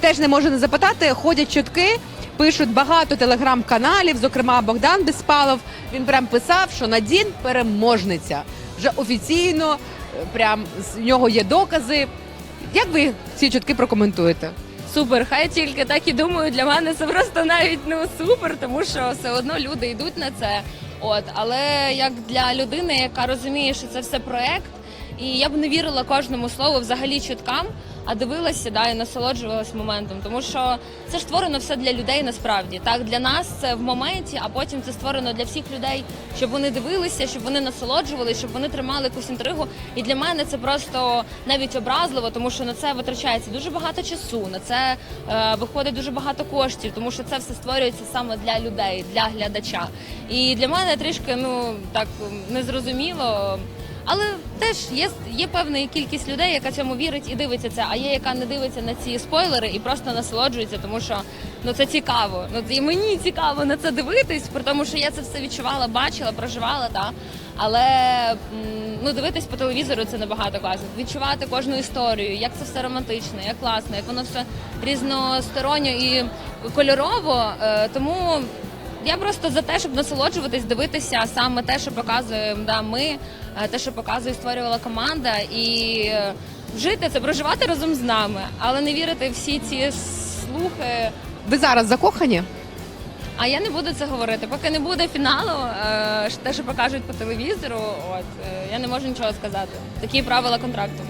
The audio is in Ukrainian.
Теж не можу не запитати. Ходять чутки, пишуть багато телеграм-каналів. Зокрема, Богдан Безпалов. Він прям писав, що Надін переможниця. Вже офіційно, е, прям з нього є докази. Як ви ці чутки прокоментуєте? Супер, хай тільки так і думаю. Для мене це просто навіть ну супер, тому що все одно люди йдуть на це. От, але як для людини, яка розуміє, що це все проект, і я б не вірила кожному слову взагалі чуткам, а дивилася да, і насолоджувалась моментом. Тому що це ж створено все для людей насправді. Так, для нас це в моменті, а потім це створено для всіх людей, щоб вони дивилися, щоб вони насолоджувалися, щоб вони тримали якусь інтригу. І для мене це просто навіть образливо, тому що на це витрачається дуже багато часу, на це е, виходить дуже багато коштів, тому що це все створюється саме для людей, для глядача. І для мене трішки ну так незрозуміло. Але теж є, є певна кількість людей, яка цьому вірить і дивиться це. А є яка не дивиться на ці спойлери і просто насолоджується, тому що ну це цікаво. Ну і мені цікаво на це дивитись, при тому, що я це все відчувала, бачила, проживала, та але ну дивитись по телевізору це набагато класно. Відчувати кожну історію, як це все романтично, як класно, як воно все різносторонньо і кольорово. Е, тому я просто за те, щоб насолоджуватись, дивитися саме те, що показуємо да, ми, е, те, що показує, створювала команда, і е, жити це, проживати разом з нами, але не вірити всі ці слухи. Ви зараз закохані? А я не буду це говорити. Поки не буде фіналу, е, те, що покажуть по телевізору, от я не можу нічого сказати. Такі правила контракту.